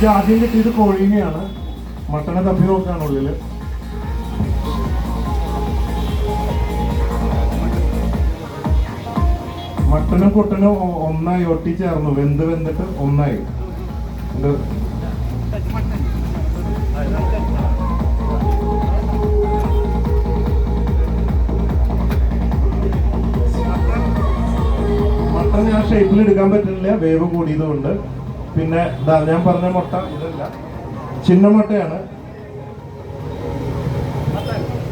എനിക്ക് ആദ്യം കിട്ടിയത് കോഴീനെയാണ്. മട്ടണ തപ്പി നോക്കാണ് ഉള്ളിൽ മട്ടനും കൊട്ടനും ഒന്നായി ഒട്ടി ചേർന്നു വെന്ത് വെന്തിട്ട് ഒന്നായി. മട്ടൻ ഞാൻ ഷേപ്പിൽ എടുക്കാൻ പറ്റുന്നില്ല. വേവ് കൂടിയതുകൊണ്ട്. പിന്നെ ഇതാ ഞാൻ പറഞ്ഞ മുട്ട ഇതല്ല. ചിന്ന മുട്ടയാണ്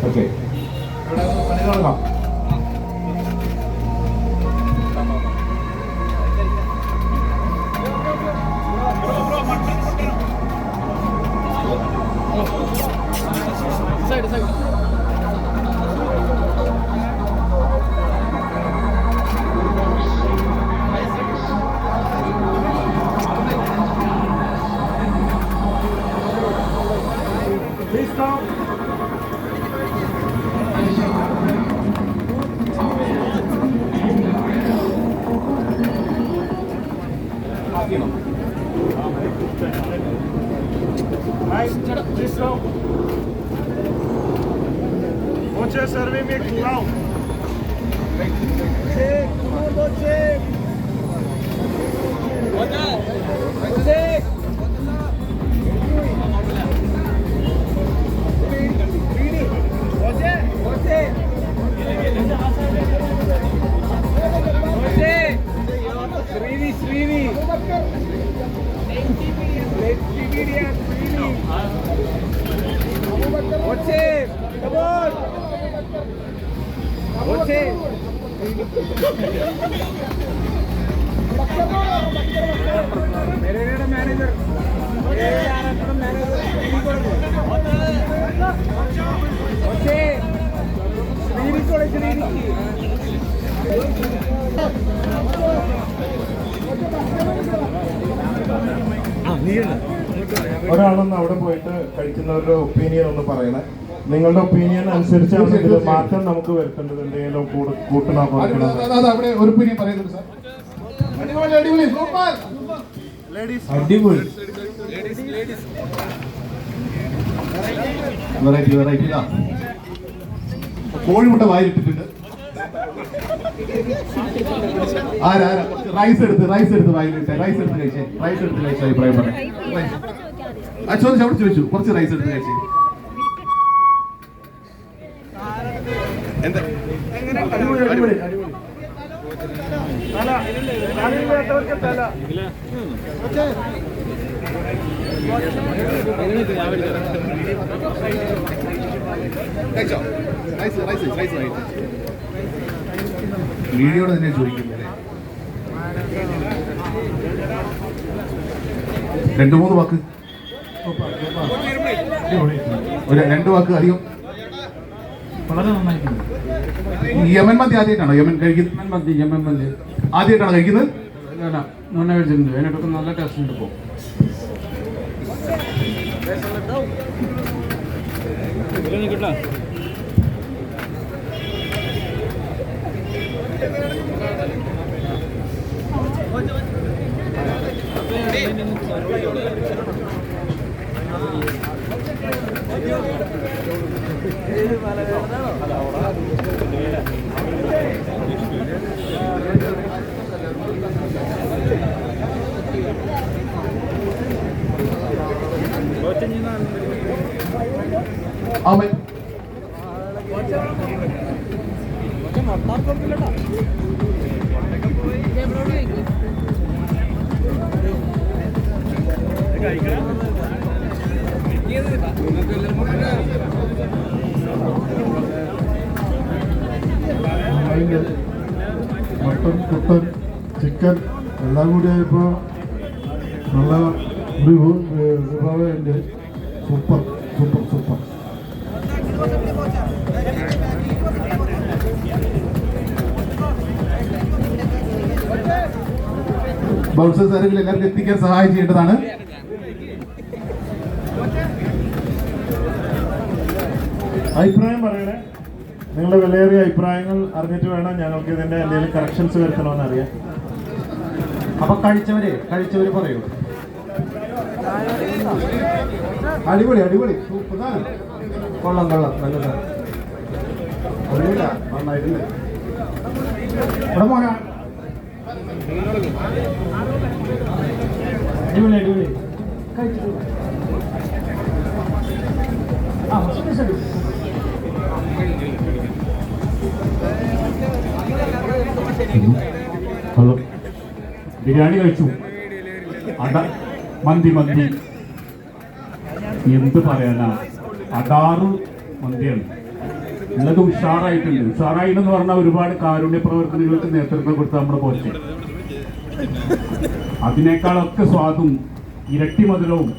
ഓക്കെ. ഇവിടെ പണി തുടങ്ങാം. तीनों मुझे सर्वे में एक बुलाओ ഒരാളൊന്ന് അവിടെ പോയിട്ട് കഴിക്കുന്നവരുടെ ഒപ്പീനിയൻ ഒന്ന് പറയണേ. നിങ്ങളുടെ ഒപ്പീനിയൻ അനുസരിച്ചാണ് ഇത് മാറ്റം നമുക്ക് വരുത്തേണ്ടത് എന്തെങ്കിലും കൂട് കൂട്ടണോ കുറയ്ക്കണോ? അത് അത് അവിടെ ഒരു പിരി പറയുന്നുണ്ട് സാർ. അടിപൊളി അടിപൊളി സൂപ്പർ അടിപൊളി. വെറൈറ്റി വെറൈറ്റി കോഴിമുട്ട വായിലിട്ടിട്ടുണ്ട്. ആരാ റൈസ് എടുത്ത് റൈസ് എടുത്ത് വായിലിട്ടെ റൈസ് എടുത്ത് കഴിച്ചേ. റൈസ് എടുത്ത് കഴിച്ച അഭിപ്രായം പറയാം ആ ചോദിച്ചു അവിടെ ചോദിച്ചു. കുറച്ച് റൈസ് എടുത്ത് കഴിച്ചേ. എന്താ? അടിപൊളി അടിപൊളി. അടിപൊളി വീഡിയോട് തന്നെ ചോദിക്കുന്നത് രണ്ടു മൂന്ന് വാക്ക്. ഒരു രണ്ട് വാക്ക് അധികം. വളരെ നന്നായിട്ടുണ്ട് യമൻ മന്തി ആദ്യമായിട്ടാണോ? യമൻ കഴിക്കുന്നത് യമൻ മന്തി യമൻ മന്തി. ആദ്യമായിട്ടാണോ കഴിക്കുന്നത്? നോൺ കഴിച്ചിട്ടുണ്ട്. അതിനൊക്കെ നല്ല ടേസ്റ്റ് ഉണ്ട് ഇപ്പോൾ കേട്ടോ അതാ അവിടെ അവൻ മട്ടൻ കുട്ടൻ ചിക്കൻ എല്ലാം കൂടി ആയപ്പോൾ നല്ല ഒരു വി- വി- സൂപ്പർ സൂപ്പർ സൂപ്പർ. ബൗൺസേഴ്സ് ആരെങ്കിലും എല്ലാവർക്കും എത്തിക്കാൻ സഹായം ചെയ്യേണ്ടതാണ്. അഭിപ്രായം പറയണേ. നിങ്ങളുടെ വിലയേറിയ അഭിപ്രായങ്ങൾ അറിഞ്ഞിട്ട് വേണം ഞങ്ങൾക്ക് ഇതിന്റെ എന്തെങ്കിലും കറക്ഷൻസ് വരുത്തണമെന്ന് അറിയാം അപ്പൊ കഴിച്ചവര് കഴിച്ചവര് പറയൂ. അടിപൊളി അടിപൊളി. കൊള്ളാം കൊള്ളാം. നല്ലതാണ് നന്നായിട്ടുണ്ട്. ഇവിടെ മോനാ അടിപൊളി അടിപൊളി. ഹലോ. ബിരിയാണി കഴിച്ചു. അട മന്തി മന്തി. എന്ത് പറയാനാ? അടാറ് മന്തിയാണ്. ഉള്ളത് ഉഷാറായിട്ടുണ്ട്. ഉഷാറായി എന്ന് പറഞ്ഞാൽ ഒരുപാട് കാരുണ്യ പ്രവർത്തനങ്ങൾക്ക് നേതൃത്വം കൊടുത്ത നമ്മുടെ കോച്ച് അതിനേക്കാളൊക്കെ സ്വാദും ഇരട്ടി മധുരവും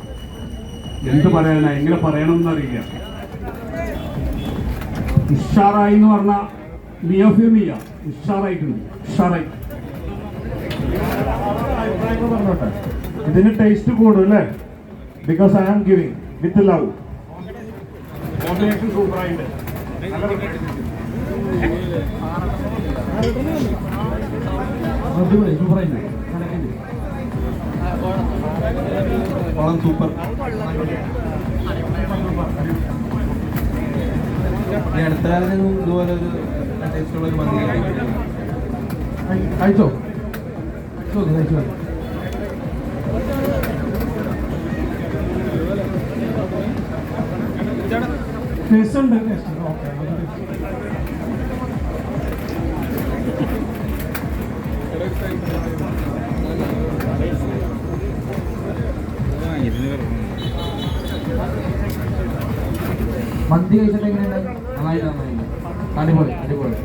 എന്ത് പറയാനാ എങ്ങനെ പറയണം എന്നറിയില്ല ഉഷാറായി എന്ന് പറഞ്ഞാൽ മിയഫിമിയ ഉഷാറായിട്ടുണ്ട് ഉഷാറായി. പറഞ്ഞോട്ടെ ഇതിന് ടേസ്റ്റ് കൂടും അല്ലേ? Because I am giving with love സൂപ്പറായിട്ട് അടിപൊളി സൂപ്പറായിട്ട് കൊള്ളാം സൂപ്പർ. അടുത്ത കാലത്ത് ഇതുപോലെ ഒരു ടേസ്റ്റുള്ള ഒരു മന്തി കഴിച്ചോ? കഴിച്ചോ കഴിച്ചോ? ടേസ്റ്റ് ഉണ്ട് ടേസ്റ്റ് ഓക്കെ മന്തി കഴിച്ചിട്ട് എങ്ങനെയുണ്ട്? നന്നായിട്ട് നന്നായിട്ട് അടിപൊളി അടിപൊളി.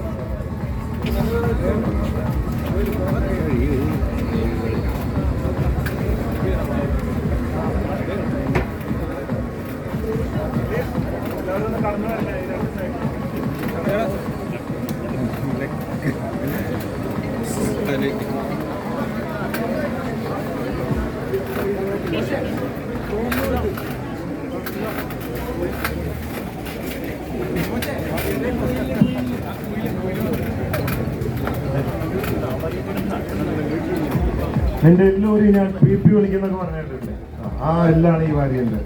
നിന്റെ എല്ലാവരും ഞാൻ പി പി വിളിക്കുന്നൊക്കെ പറഞ്ഞിട്ടുണ്ട്. ആ എല്ലാണ് ഈ വാരിയല്ലേ